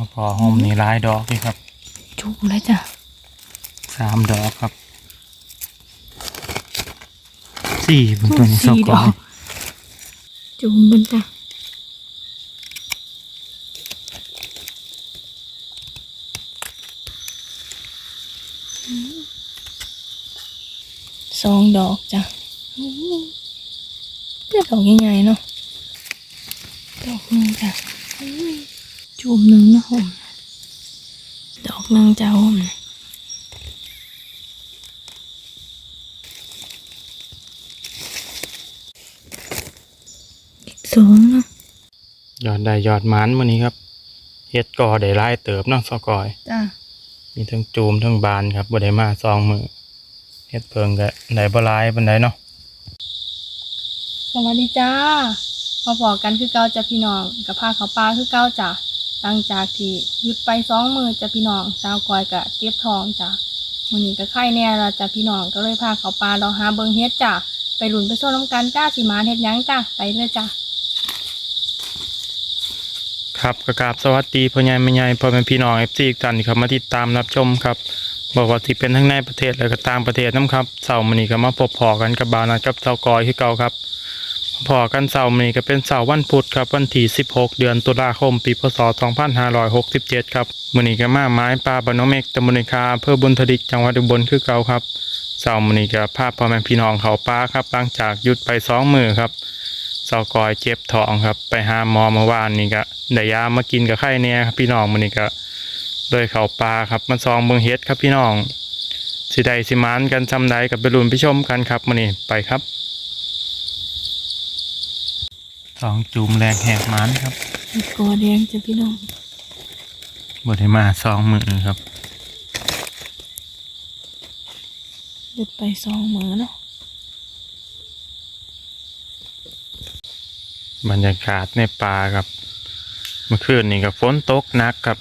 มาพอหอมนี่หลายดอกนี่ครับ จุ่มเลยจ้ะสามดอกครับสี่เป็นตัวนี้สสี่กดออยกจุ่มเบิ่งจ้ะอืมสองดอกจ้ะอืมเลือดดอกใหญ่ๆเนาะดอกหนึ่งจ้ะอืม จุ่มหนึ่งนะผมดอกหนึ่งจ้ะผมอีกสองเนาะยอดได้ยอดหมันวันนี้ครับเฮ็ดกอได้หลายเติบเนาะสกอย จ้ะมีทั้งจูมทั้งบานครับบ่ได้มาซองมือเฮ็ดเพิงก็ได้บ่หลายปานใดเนาะสวัสดีจ้ามาบอกกันคือเก้าจ้ะพี่น้องกับผ้าขาวปลาคือเก้าจ้ะ หลังจากที่หยุดไปสองมือจ้ะพี่น้องสาวกอยกะเก็บทองจ้ะมื้อนี้ก็ไข่แน่ละจ้ะพี่น้องก็เลยพาเขาปลาเราหาเบิงเฮ็ดจ้ะไปหลุนไปโซ่น้ำกันจ้าสิมาเฮ็ดยังจ้ะไปเลยจ้ะครับกระกาบสวัสดีพ่อใหญ่แม่ใหญ่พ่อแม่พี่น้อง FC ทุกท่านที่เข้ามาติดตามรับชมครับบอกว่าที่เป็นทั้งในประเทศและก็ต่างประเทศนํครับเสาร์มื้อนี้ก็มาพบพอกันกับบานัดกับเสากอยคือเก่าครับ พอกันเสาร์มื้อนี้ก็เป็นเสาร์วันพุธครับวันที่ 16 เดือนตุลาคม ปีพศ 2567 ครับมื้อนี้ก็มาไม้ปลาบานโนเมกตำบลในคาอำเภอบุญทดิกจังหวัดอุบลคือเก่าครับเสาร์มื้อนี้ก็พาพ่อแม่พี่น้องเขาปลาครับหลังจากหยุดไปสองมื้อครับเสากอยเจ็บท้องครับ ไปหาหมอเมื่อวานนี่ก็ได้ยามากินกับไข้เนี่ยครับพี่น้องมื้อนี้ก็เลยเขาปลาครับมาซองเบิ่งเฮ็ดครับพี่น้องสิได้สิมานกันซำใดกับไปลุ้นไปชมกันครับมื้อนี้ไปครับ สองจุ่มแรงแหกมันครับกอแดงจ้ะพี่น้องบ่ได้มาสองมือครับหยุดไปสองมือเนาะบรรยากาศในป่าครับ เมื่อคืนนี่ก็ฝนตกหนักครับ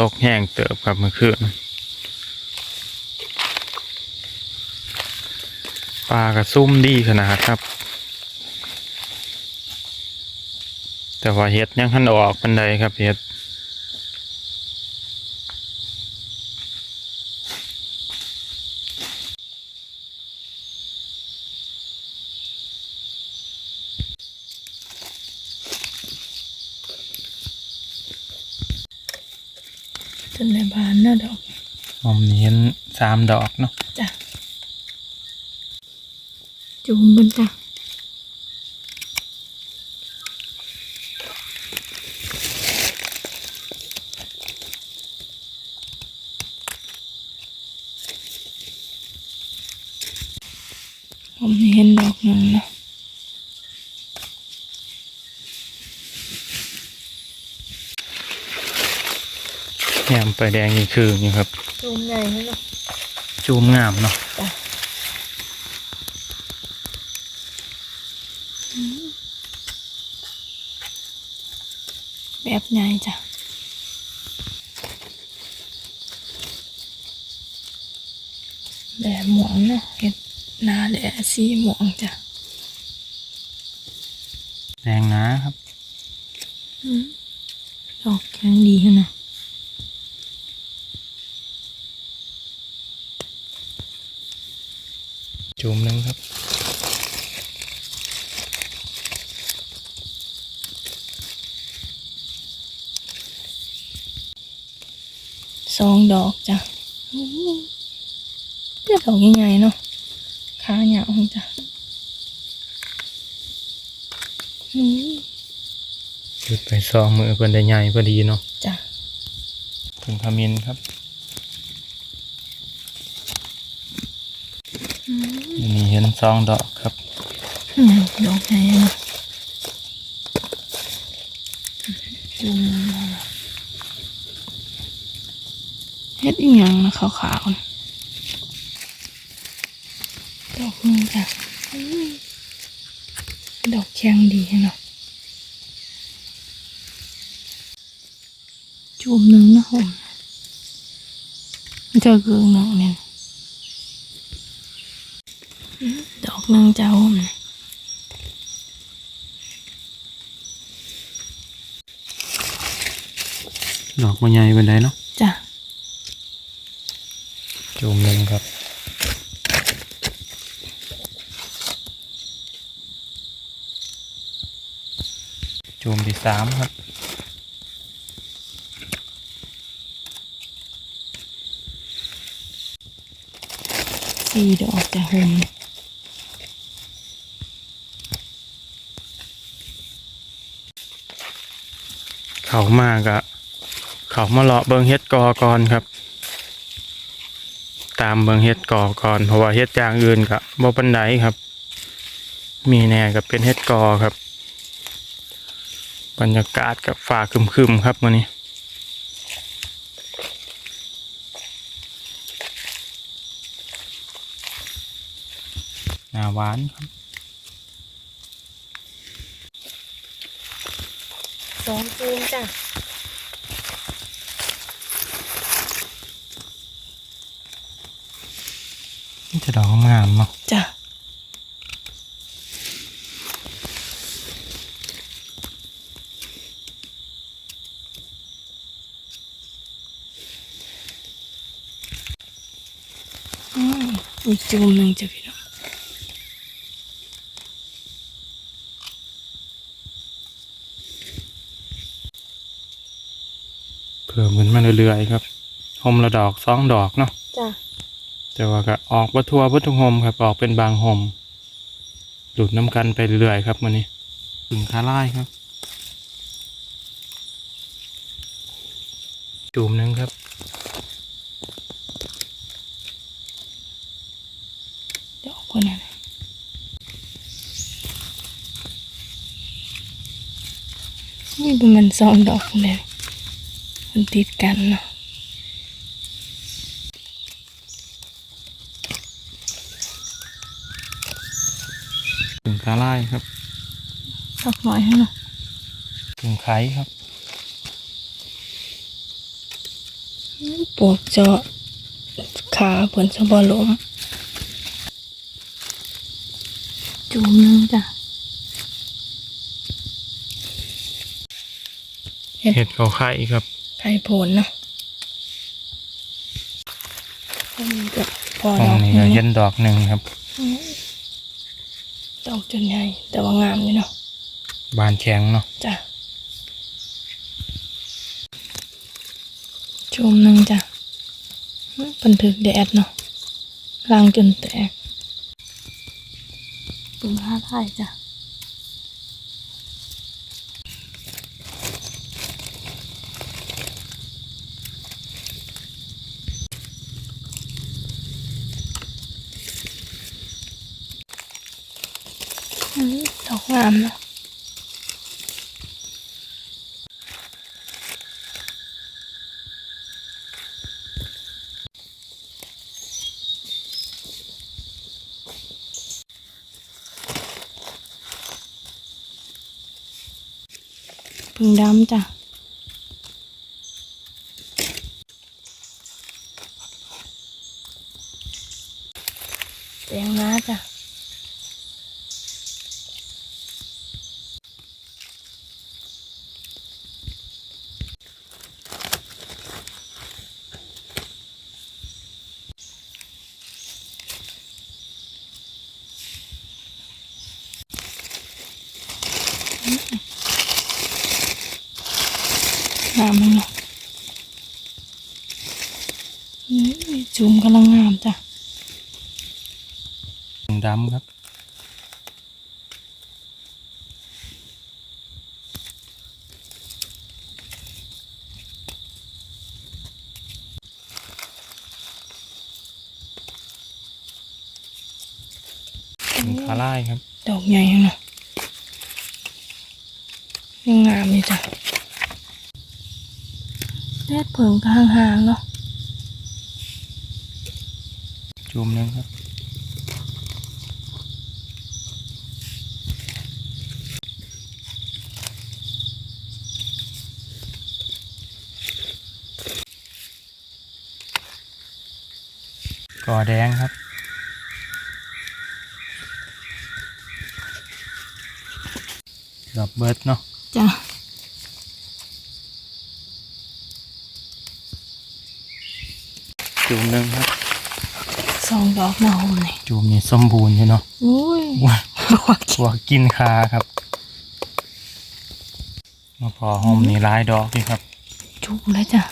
ตกแห้งเติบครับเมื่อคืนปลากระซุ่มดีขนาดครับ แต่ว่าเห็ดยังหันออกปันใดครับเห็ดจนในบานเนาะดอกหอมนี้เห็นสามดอกเนาะจ้ะจุ่มเบิ่งจ้ะผมเห็นดอกหนึ่งเนาะ แหมไปแดงนี่คือนี่ครับจุ่มใหญ่เนาะจูมงามเนาะจ้ะแบบใหญ่จ้ะแบบหมองเนาะเห็ดหนาแหละสีหมองจ้ะแดงนะครับดอกแข็งดีนะ จูมหนึงครับ สอง ดอกจ้ะเลือดดอกใหญ่ๆเนาะขาเหยาวจ้ะอืมหยุดไปสองมือเพิ่นได้ใหญ่พอดีเนาะจ้ะถึงขมินครับอันนี้เห็นสองดอกครับใหญ่ดอกใหญ่เนาะจุ่มเฮ็ด อีหยังนะขาวๆน่ะดอกหนึงจ้ะอืมดอกแข็งดีเนาะจุ่มหนึ่งนะผมเจอเกืองหนึ่งเนี่ยอืมดอกหนึ่งจ้าผมเนี่ยสดอกมันใหญ่เป็นไดเนาะจ้ะ จูมหนึ่งครับจูมที่สามครับสี่ดอกจ้ะหุ่มเขามากอะเขามาเลาะเบิงเฮ็ดกอก่อนครับ ตามเบิงเฮ็ดกอก่อนเพราะว่าเฮ็ดอย่างอื่นกะบ่ปันไดครับ มีแน่กับเป็นเฮ็ดกอครับ บรรยากาศกับฟ้าครึมๆครับมื้อนี้หนาหวานครับสองจูมจ้ะ จะดอกงามเนาะจ้ะอืมอีกจูมหนึ่งจ้ะพี่น้องเพิ่มขึ้นมาเรื่อยๆครับหมละดอกสองดอกเนาะจ้ะ แต่ว่าก็ออกวัทัววัตถุหมครับออกเป็นบางหมหลุดน้ำกันไปเรื่อยๆครับมันนี้ถึงคาไล่ครับ จูมหนึงครับดออกคนนั้นนี่ประมาณสองดอกเลยมันติดกันเนาะ ถึงคาไล่ครับดอกน้อยให้เนาะถึงไข่ครับปวกเจาะขาเพิ่นสะบอลมจูมหนึงจ้ะเห็ดเขาไข่ครับ ไข่ผลเนาะอันนี้ก็พอตรดงอกนี้หก็งเย็นดอกหนึ่งครับ ดอกจนใหญ่ แต่ว่างามอยู่เนาะบานแข็งเนาะจ้ะจูมหนึงจ้ะอื้อเพิ่นถึกแดดเนาะล้างจนแตกปึงห้าไทยจ้ะ ดอกงามนะพึ่งดำจ้ะแตงน้าจ้ะ งามเลยเนาะอืมจูมกำลังงามจ้ะ ถึง ดำครับถึงคาไล่ครับ ดอกใหญ่เนาะยังงามอยู่จ้ะแดดเผิงก็ห่างๆเนาะจูมหนึงครับ กอแดงครับ ดอกเบิร์ดเนาะจ้ะจูมหนึงครับสองดอกหนอมเลยจูมนี่สมบูรณ์อยู่เนาะอุ้ยว้าบอกว่าหัวกินคาครับมาพอหอมนี่หลายดอกนี่ครับจุกแล้วจ้ะ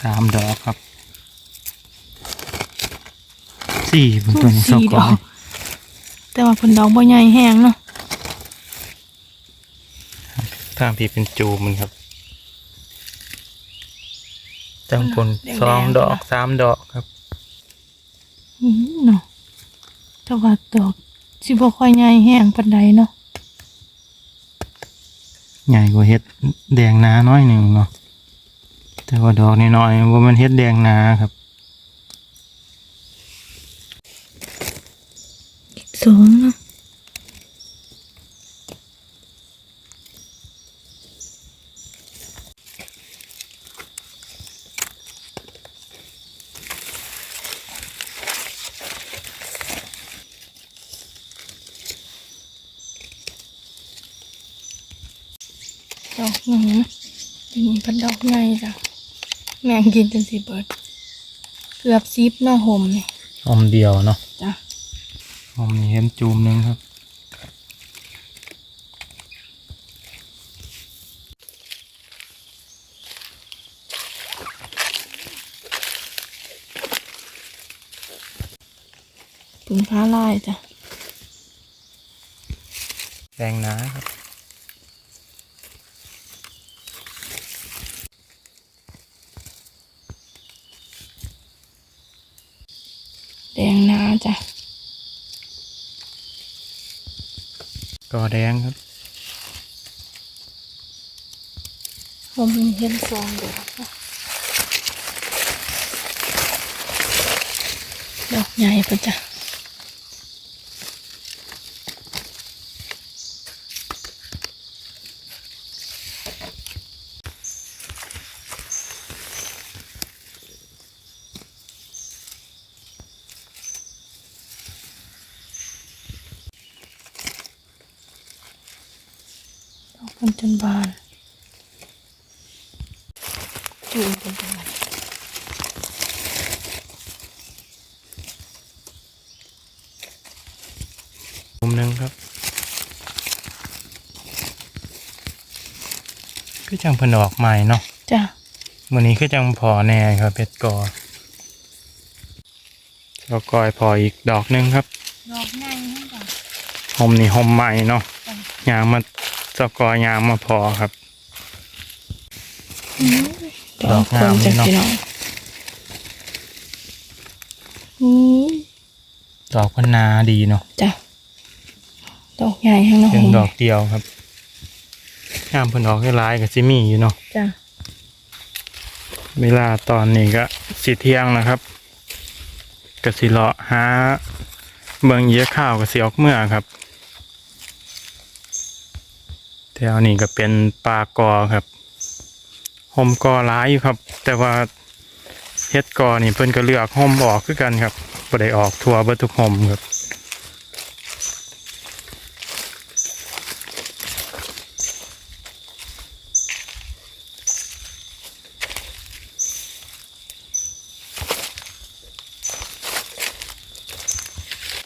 สามดอกครับ สี่เป็นตัวนี้สสี่กดออยกแต่ว่าผลดอกบ่ใหญ่แห้งเนาะทางพี่เป็นจูมมันครับจังปนสองดอกสามดอกครับอืมเนาะแต่ว่าดอกสิบ่ค่อยใหญ่แห้งปานใดเนาะใหญ่กว่าเฮ็ดแดงนาน้อยหนึ่งเนาะแต่ว่าดอกน้อยๆว่ามันเฮ็ดแดงนาครับ อีก สองนะดอกหนึ่งนี่เป็นดอกใหญ่จ้ะ แมงกินจนสิเบิด เกือบซิปเนาห่มนี่หอมเดียวเนาะ จ้ะหอมนี่เห็นจูมหนึงครับ ถึงฟ้าลายจ้ะแดงนาครับแดงนาจ้ะ่อแดงครับผมเห็นซองดอกนะดอกใหญ่ปะจ๊ะ มันจนบานจูงเป็นจังไงจูมหนึงครับคือจังเพนออกใหม่เนาะจ้ะวันนี้คือจังพอแน่ครับเพชรกอแล้วกอยพออีกดอกหนึงครับ ดอกใหญ่ให้ก่อนหอมนี่หอมใหม่เนาะจ้ะยางมา สกอยยางมาพอครับ ดอกงามจ้ะเนาะพี่น้องอืมดอกพนนาดีเนาะจ้ะดอกใหญ่ให้น้องเป็นดอกเดียวครับงามเพิ่นดอกให้ร้ายกับซิมีอยู่เนาะจ้ะเวลาตอนนี้ก็สิเที่ยงนะครับกสิเลาะหาเบิงเหยียข้าวกับสิออกเมื่อครับแถ วนี้ก็เป็นปลากอครับห่มกอร้ายอยู่ครับ แต่ว่าเฮ็ดกอนี่เพิ่นก็เลือกห่มออกคือกันครับบ่ได้ออกทั่วเบิดทุกห่มครับ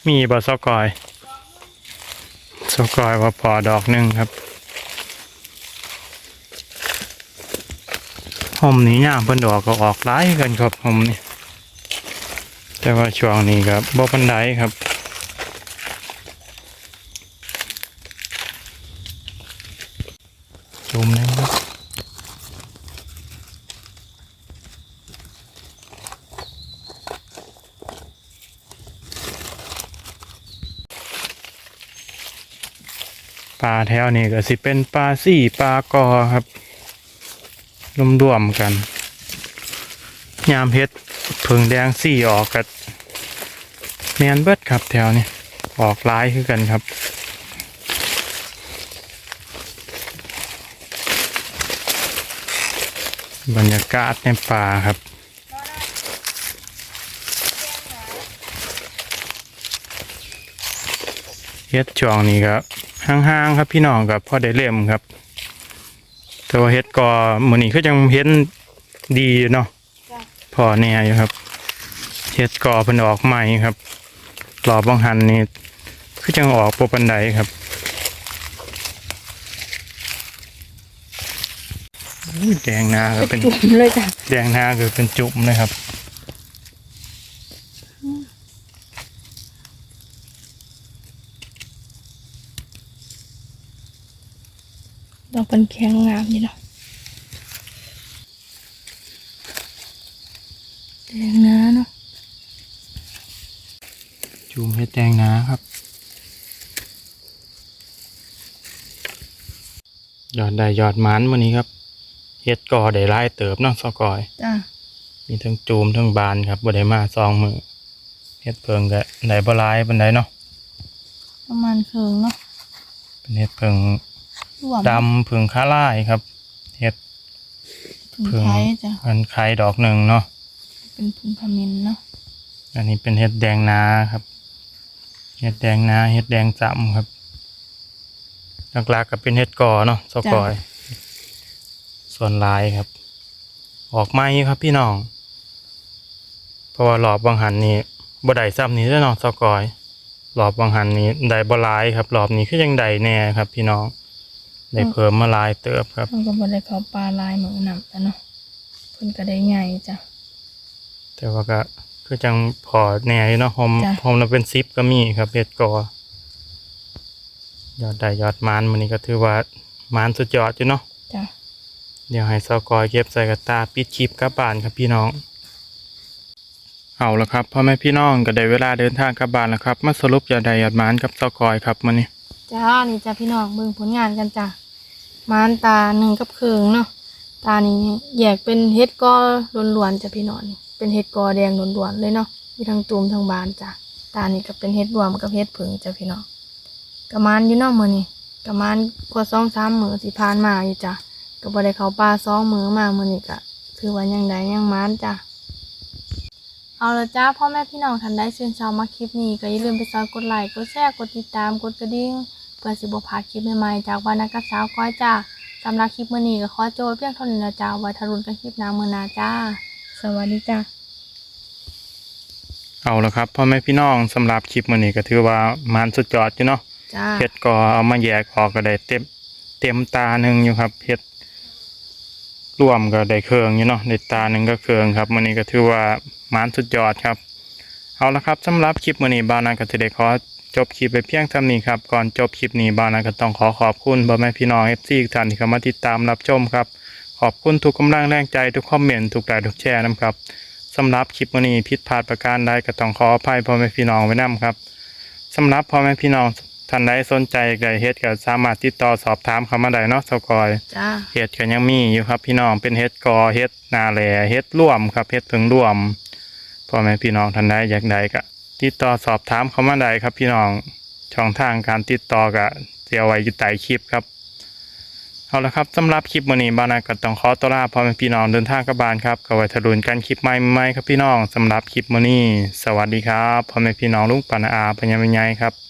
มีบอสกอย สกอยว่าพอดอกหนึ่งครับ หอมนี้ย่ามเพิ่นดอกก็ออกร้ายกันครับหอมนี่แต่ว่าช่วงนี้ครับบ่ปันไดครับจุ่มนึงครับปลาแถวนี้ก็สิเป็นปลาสี่ปลากอครับ รวมๆกันยามเพชรเพิงแดงสี่ออกกับแมนเบิดครับแถวนี้ออกร้ายคือกันครับบรรยากาศในป่าครับเฮ็ดช่วงนี้ครับห่างๆครับพี่น้องกับพ่อได้เล่มครับ แต่ว่าเฮ็ดก็มื้อนี้คือจังเห็นดีอยู่เนาะจ้ะพอแน่อยู่ครับเฮ็ดก่อเพิ่นออกใหม่ครับรอบบังหันนี่คือจังออกปปันไดครับอุ้ยแดงนาก็เป็นจุ่มเลยจ้ะแดงนาคือเป็นจุ่มนะครับ ดอก เป็นแข็งงามนี่เนาะแดงนะเนาะจุ่มเฮ็ดแดงน้าครับยอดได้ยอดหมันมื้อนี้ครับเฮ็ดก่อได้หลายเติบเนาะสกอยจ้ะมีทั้งจูมทั้งบานครับบ่ได้มาซองมือเฮ็ดเพิงก็ได้บ่หลายปานใดเนาะประมาณเคืองเนาะเป็นเฮ็ดเพิง รวมดำเพิงคาล่ายครับเฮ็ดพึ่งไทยจ้ะมันไข่ดอกหนึ่งเนาะเป็นพึ่งพามินเนาะอันนี้เป็นเฮ็ดแดงนาครับเฮ็ดแดงนาเฮ็ดแดงจำครับหลักๆก็เป็นเฮ็ดกอเนาะสกอย ส่วนลายครับ ออกไม้ครับพี่น้อง เพราะว่าหลอบบางหันนี่บ่ได้ซ้ำนี้เด้อเนาะสกอยหลอบบางหันนี่ได้บ่หลายครับหลอบนี้คือยังได้แน่ครับ พี่น้อง ได้เพิ่มมาหลายเติบครับ มันก็บ่ได้เขาปลาลายเหมือนน้ำแล้วเนาะเพิ่นก็ได้ใหญ่จ้ะ แต่ว่าก็คือจังพอแน่อยู่เนาะหอมจ้ะ หอมเราเป็นซิปก็มีครับเฮ็ดกอยอดได้ยอดมานมันนี้ก็ถือว่ามานสุดยอดอยู่เนาะ จ้ะเดี๋ยวให้สกอยเก็บใส่กระตาปิดคลิปกลับบ้านครับพี่น้อง เอาละครับพ่อแม่พี่น้องก็ได้เวลาเดินทางกลับบ้านแล้วครับ มาสรุปยอดได้ยอดมานกับสกอยครับมื้อนี้ จ้านี่จ้ะพี่น้องเบิ่งผลงานกันจ้ะมานตาหนึ่งกับเคืองเนาะตานี้แยกเป็นเฮ็ดกอล้วนๆจ้ะพี่น้องเป็นเฮ็ดกอแดงล้วนๆเลยเนาะมีทั้งตูมทั้งบานจ้ะตานี้ก็เป็นเฮ็ดรวมกับเฮ็ดผึ่งจ้ะพี่น้องกระมานอยู่นาะมื้อนี้กระมานกว่า2 3มื้อสิผ่านมาอยู่จ้ะก็บ่ได้เข้าป่า2มื้อมามือนี้ก็ถือว่ายังไดยังมานจ้ะเอาละจ้าพ่อแม่พี่น้องท่านได้ชื่นชอบมาคลิปนี้ก็อย่าลืมไปซอยกดไลค์กดแชร์กดติดตามกดกระดิ่ง เพื่อสิบพลาดคลิปใหม่ๆจากวันนักกับสาวก้อยจ้าสำหรับคลิปมื้อนี้ก็ขอโจทย์เพียงเท่านี้นะจ้าไว้ทารุณกันคลิปหน้ามื้อหน้าจ้า สวัสดีจ้า เอาละครับพ่อแม่พี่น้องสำหรับคลิปมื้อนี้ก็ถือว่ามานสุดยอดอยู่เนาะจ้า เฮ็ดก็เอามาแยกออกก็ได้เต็มเต็มตาหนึ่งอยู่ครับเฮ็ดรวมก็ได้เครื่องอยู่เนาะได้ตาหนึ่งก็เครื่องครับมื้อนี้ก็ถือว่ามานสุดยอดครับ เอาละครับสำหรับคลิปมื้อนี้บ่าวนาก็สิได้ขอ จบคลิปไปเพียงเท่านี้ครับ ก่อนจบคลิปนี้บ่าวนาก็ต้องขอขอบคุณพ่อแม่พี่น้อง FC ทุกท่านที่เข้ามาติดตามรับชมครับ ขอบคุณทุกกำลังแรงใจทุกคอมเมนต์ทุกไลค์ทุกแชร์นะครับสำหรับคลิปมื้อนี้ผิดพลาดประการใดก็ต้องขออภัยพ่อแม่พี่น้องไว้นํครับสำหรับพ่อแม่พี่น้องท่านใดสนใจอยากได้เฮ็ดก็สามารถติดต่อสอบถามเข้ามาได้เนาะสกอยจ้าเฮ็ดก็ยังมีอยู่ครับ พี่น้องเป็นเฮ็ดกอเฮ็ดนาแหล่เฮ็ดร่วมครับเฮ็ดเพิงร่วมพ่อแม่พี่น้องท่านใดอยากได้ก็ ติดต่อสอบถามเขามาได้ครับพี่น้องช่องทางการติดต่อกับเสียไว้อยู่ใต้คลิปครับเอาละครับสำหรับคลิปวันนี้บานาก็ต้องขอตัวลาพ่อแม่พี่น้องเดินทางกับบานครับก็ไว้ทะลุนกันคลิปใหม่ๆครับพี่น้องสำหรับคลิปวันนี้ สวัสดีครับพ่อแม่พี่น้องลุงปานาอาพญามิญญครับ